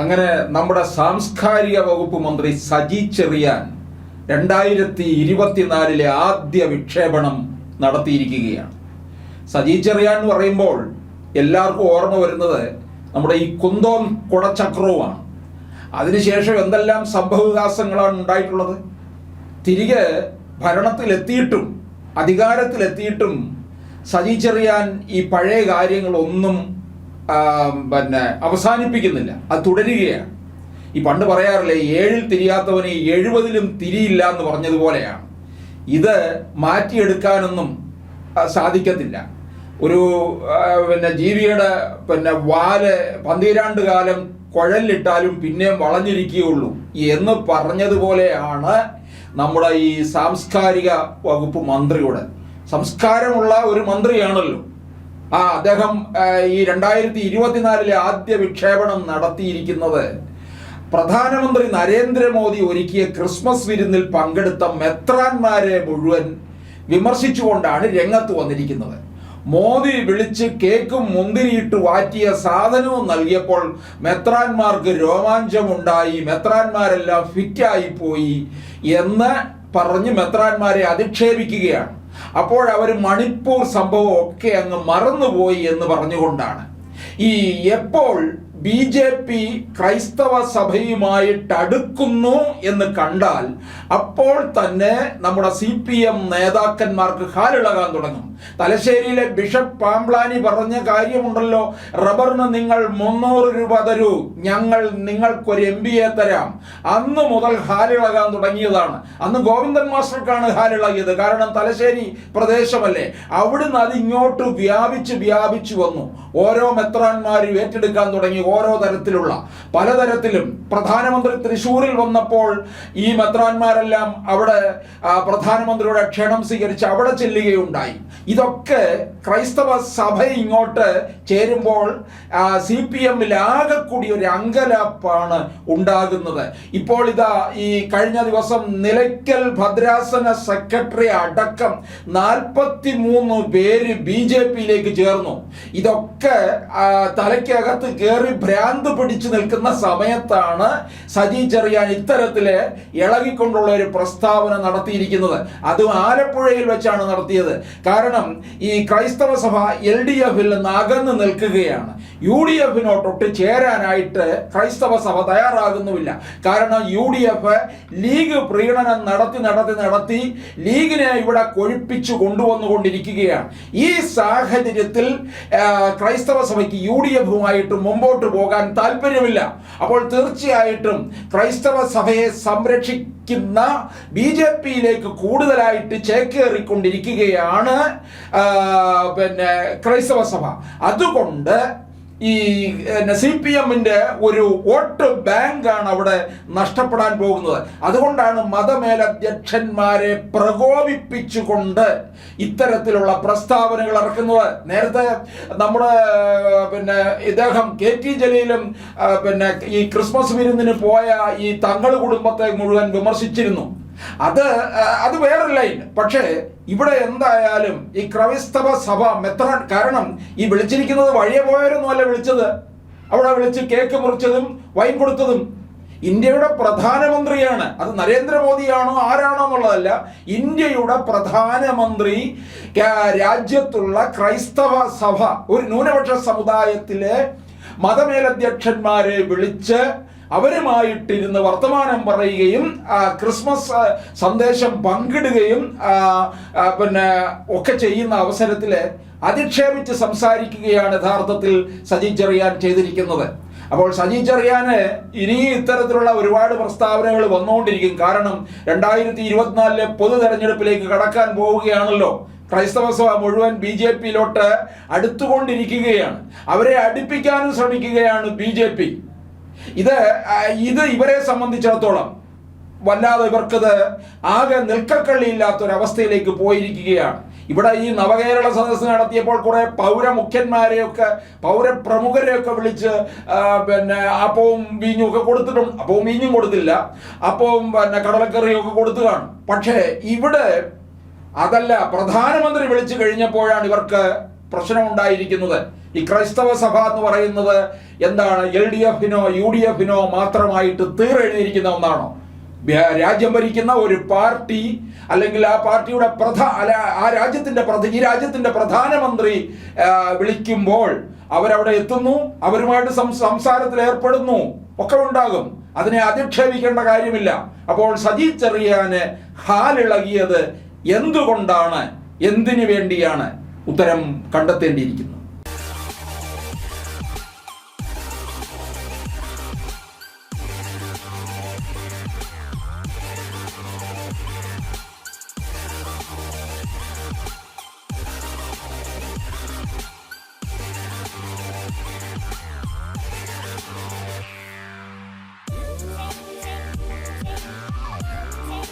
അങ്ങനെ നമ്മുടെ സാംസ്കാരിക വകുപ്പ് മന്ത്രി സജി ചെറിയാൻ രണ്ടായിരത്തി ഇരുപത്തിനാലിലെ ആദ്യ വിക്ഷേപണം നടത്തിയിരിക്കുകയാണ്. സജി ചെറിയാൻ എന്ന് പറയുമ്പോൾ എല്ലാവർക്കും ഓർമ്മ വരുന്നത് നമ്മുടെ ഈ കുന്തോം കുടച്ചക്രവുമാണ് അതിനുശേഷം എന്തെല്ലാം സംഭവവികാസങ്ങളാണ് ഉണ്ടായിട്ടുള്ളത്? തിരികെ ഭരണത്തിലെത്തിയിട്ടും അധികാരത്തിലെത്തിയിട്ടും സജി ചെറിയാൻ ഈ പഴയ കാര്യങ്ങളൊന്നും പിന്നെ അവസാനിപ്പിക്കുന്നില്ല. അത് തുടരുകയാണ്. ഈ പണ്ട് പറയാറില്ലേ ഏഴിൽ തിരിയാത്തവന് എഴുപതിലും തിരിയില്ല എന്ന് പറഞ്ഞതുപോലെയാണ്. ഇത് മാറ്റിയെടുക്കാനൊന്നും സാധിക്കത്തില്ല. ഒരു പിന്നെ ജീവിയുടെ പിന്നെ വാൽ പന്തിരാണ്ട് കാലം കുഴലിലിട്ടാലും പിന്നെയും വളഞ്ഞിരിക്കുകയുള്ളൂ എന്ന് പറഞ്ഞതുപോലെയാണ് നമ്മുടെ ഈ സാംസ്കാരിക വകുപ്പ് മന്ത്രിയുടെ. സംസ്കാരമുള്ള ഒരു മന്ത്രിയാണല്ലോ. ആ അദ്ദേഹം ഈ രണ്ടായിരത്തി ഇരുപത്തിനാലിലെ ആദ്യ വിക്ഷേപണം നടത്തിയിരിക്കുന്നത്. പ്രധാനമന്ത്രി നരേന്ദ്രമോദി ഒരുക്കിയ ക്രിസ്മസ് വിരുന്നിൽ പങ്കെടുത്ത മെത്രാന്മാരെ മുഴുവൻ വിമർശിച്ചുകൊണ്ടാണ് രംഗത്ത് വന്നിരിക്കുന്നത്. മോദി വിളിച്ച് കേക്കും മുന്തിരിയിട്ട് വാറ്റിയ സാധനവും നൽകിയപ്പോൾ മെത്രാന്മാർക്ക് രോമാഞ്ചമുണ്ടായി. മെത്രാന്മാരെല്ലാം ഫിറ്റായി പോയി എന്ന് പറഞ്ഞ് മെത്രാന്മാരെ അധിക്ഷേപിക്കുകയാണ്. അപ്പോൾ അവർ മണിപ്പൂർ സംഭവം ഒക്കെ അങ്ങ് മറന്നുപോയി എന്ന് പറഞ്ഞുകൊണ്ടാണ്. ഈ എപ്പോൾ ബി ജെ പി ക്രൈസ്തവ സഭയുമായിട്ട് അടുക്കുന്നു എന്ന് കണ്ടാൽ അപ്പോൾ തന്നെ നമ്മുടെ സി പി എം നേതാക്കന്മാർക്ക് ഹാലിളകാൻ തുടങ്ങും. തലശ്ശേരിയിലെ ബിഷപ്പ് പാംപ്ലാനി പറഞ്ഞ കാര്യമുണ്ടല്ലോ റബ്ബറിന് നിങ്ങൾ മുന്നൂറ് രൂപ തരൂ ഞങ്ങൾ നിങ്ങൾക്കൊരു എം ബി എ തരാം. അന്ന് മുതൽ ഹാലിളകാൻ തുടങ്ങിയതാണ്. അന്ന് ഗോവിന്ദൻ മാസ്റ്റർക്കാണ് ഹാലിളകിയത് കാരണം തലശ്ശേരി പ്രദേശമല്ലേ അവിടുന്ന് അത് ഇങ്ങോട്ട് വ്യാപിച്ച് വ്യാപിച്ചു വന്നു. ഓരോ മെത്രാന്മാരും ഏറ്റെടുക്കാൻ തുടങ്ങി. ഓരോ തരത്തിലുള്ള പലതരത്തിലും. പ്രധാനമന്ത്രി തൃശ്ശൂരിൽ വന്നപ്പോൾ ഈ മെത്രാന്മാരെല്ലാം അവിടെ പ്രധാനമന്ത്രിയുടെ ക്ഷണം സ്വീകരിച്ച് അവിടെ ചെല്ലുകയുണ്ടായി. ഇതൊക്കെ ക്രൈസ്തവ സഭ ഇങ്ങോട്ട് ചേരുമ്പോൾ സി പി എമ്മിൽ ആകെ കൂടി ഒരു അങ്കലാപ്പാണ് ഉണ്ടാകുന്നത്. ഇപ്പോൾ ഇതാ ഈ കഴിഞ്ഞ ദിവസം നിലയ്ക്കൽ ഭദ്രാസന സെക്രട്ടറി അടക്കം നാൽപ്പത്തി മൂന്ന് പേര് ബി ജെ പിയിലേക്ക് ചേർന്നു. ഇതൊക്കെ തലയ്ക്കകത്ത് കയറി ഭ്രാന്ത് പിടിച്ചു നിൽക്കുന്ന സമയത്താണ് സജി ചെറിയാൻ ഇത്തരത്തിൽ ഇളകിക്കൊണ്ടുള്ള ഒരു പ്രസ്താവന നടത്തിയിരിക്കുന്നത്. അതും ആലപ്പുഴയിൽ വെച്ചാണ് നടത്തിയത്. കാരണം ഈ ക്രൈസ്തവ സഭ എൽ ഡി എഫിൽ നിന്ന് അകന്നു നിൽക്കുകയാണ്. യു ഡി എഫിനോട്ടൊട്ട് ചേരാനായിട്ട് ക്രൈസ്തവ സഭ തയ്യാറാകുന്നുമില്ല. കാരണം യു ഡി എഫ് ലീഗ് പ്രീണനം നടത്തി നടത്തി നടത്തി ലീഗിനെ ഇവിടെ കൊഴിപ്പിച്ചു കൊണ്ടുവന്നുകൊണ്ടിരിക്കുകയാണ്. ഈ സാഹചര്യത്തിൽ ക്രൈസ്തവ സഭയ്ക്ക് യു ഡി എഫുമായിട്ട് മുമ്പോട്ട് പോകാൻ താല്പര്യമില്ല. അപ്പോൾ തീർച്ചയായിട്ടും ക്രൈസ്തവ സഭയെ സംരക്ഷിക്കുന്ന ബി ജെ പിയിലേക്ക് കൂടുതലായിട്ട് ചേക്കേറിക്കൊണ്ടിരിക്കുകയാണ് പിന്നെ ക്രൈസ്തവ സഭ. അതുകൊണ്ട് ഈ സി പി എമ്മിന്റെ ഒരു വോട്ട് ബാങ്കാണ് അവിടെ നഷ്ടപ്പെടാൻ പോകുന്നത്. അതുകൊണ്ടാണ് മതമേലധ്യക്ഷന്മാരെ പ്രകോപിപ്പിച്ചുകൊണ്ട് ഇത്തരത്തിലുള്ള പ്രസ്താവനകൾ ഇറക്കുന്നത്. നേരത്തെ നമ്മുടെ പിന്നെ ഇദ്ദേഹം കെ ടി ജലീലും പിന്നെ ഈ ക്രിസ്മസ് വിരുന്നിന് പോയ ഈ തങ്ങൾ കുടുംബത്തെ മുഴുവൻ വിമർശിച്ചിരുന്നു. അത് അത് വേറെ ലൈൻ. പക്ഷേ ഇവിടെ എന്തായാലും ഈ ക്രൈസ്തവ സഭ മെത്രാൻ കാരണം ഈ വിളിച്ചിരിക്കുന്നത് വഴിയെ പോയവരൊന്നുമല്ല വിളിച്ചത്. അവിടെ വിളിച്ച് കേക്ക് മുറിച്ചതും വൈൻ കൊടുത്തതും. ഇന്ത്യയുടെ പ്രധാനമന്ത്രിയാണ്. അത് നരേന്ദ്രമോദിയാണോ ആരാണോ എന്നുള്ളതല്ല. ഇന്ത്യയുടെ പ്രധാനമന്ത്രി രാജ്യത്തുള്ള ക്രൈസ്തവ സഭ ഒരു ന്യൂനപക്ഷ സമുദായത്തിലെ മതമേലധ്യക്ഷന്മാരെ വിളിച്ച് അവരുമായിട്ടിരുന്ന് വർത്തമാനം പറയുകയും ക്രിസ്മസ് സന്ദേശം പങ്കിടുകയും പിന്നെ ഒക്കെ ചെയ്യുന്ന അവസരത്തിൽ അധിക്ഷേപിച്ച് സംസാരിക്കുകയാണ് യഥാർത്ഥത്തിൽ സജി ചെറിയാൻ ചെയ്തിരിക്കുന്നത്. അപ്പോൾ സജി ചെറിയാന് ഇനി ഇത്തരത്തിലുള്ള ഒരുപാട് പ്രസ്താവനകൾ വന്നുകൊണ്ടിരിക്കും. കാരണം രണ്ടായിരത്തി ഇരുപത്തിനാലിലെ പൊതു തെരഞ്ഞെടുപ്പിലേക്ക് കടക്കാൻ പോവുകയാണല്ലോ. ക്രൈസ്തവ സഭ മുഴുവൻ ബി ജെ പിയിലോട്ട് അടുത്തുകൊണ്ടിരിക്കുകയാണ്. അവരെ അടുപ്പിക്കാനും ശ്രമിക്കുകയാണ് ബി ജെ പി. ഇത് ഇത് ഇവരെ സംബന്ധിച്ചിടത്തോളം വല്ലാതെ ഇവർക്കത് ആകെ നിൽക്കക്കള്ളിയില്ലാത്ത ഒരു അവസ്ഥയിലേക്ക് പോയിരിക്കുകയാണ്. ഇവിടെ ഈ നവകേരള സദസ്സ് നടത്തിയപ്പോൾ കുറെ പൗരമുഖ്യന്മാരെയൊക്കെ പൗരപ്രമുഖരെയൊക്കെ വിളിച്ച് പിന്നെ അപ്പവും വീഞ്ഞും ഒക്കെ കൊടുത്തിട്ടുണ്ട്. അപ്പവും വീഞ്ഞും കൊടുത്തില്ല. അപ്പവും പിന്നെ കടലക്കറിയും ഒക്കെ കൊടുത്തു കാണും പക്ഷേ ഇവിടെ അതല്ല പ്രധാനമന്ത്രി വിളിച്ചു കഴിഞ്ഞപ്പോഴാണ് ഇവർക്ക് പ്രശ്നമുണ്ടായിരിക്കുന്നത്. ഈ ക്രൈസ്തവ സഭ എന്ന് പറയുന്നത് എന്താണ്? എൽ ഡി എഫിനോ യു ഡി എഫിനോ മാത്രമായിട്ട് തീരെഴുതിയിരിക്കുന്ന ഒന്നാണോ? രാജ്യം ഭരിക്കുന്ന ഒരു പാർട്ടി അല്ലെങ്കിൽ ആ പാർട്ടിയുടെ പ്രധാ അല്ല ആ രാജ്യത്തിന്റെ പ്രധ ഈ രാജ്യത്തിന്റെ പ്രധാനമന്ത്രി വിളിക്കുമ്പോൾ അവരവിടെ എത്തുന്നു അവരുമായിട്ട് സംസാരത്തിൽ ഏർപ്പെടുന്നു ഒക്കെ ഉണ്ടാകും. അതിനെ അധിക്ഷേപിക്കേണ്ട കാര്യമില്ല. അപ്പോൾ സജി ചെറിയാന് ഹാലിളകിയത് എന്തുകൊണ്ടാണ്? എന്തിനു വേണ്ടിയാണ്? ഉത്തരം കണ്ടെത്തേണ്ടിയിരിക്കുന്നു.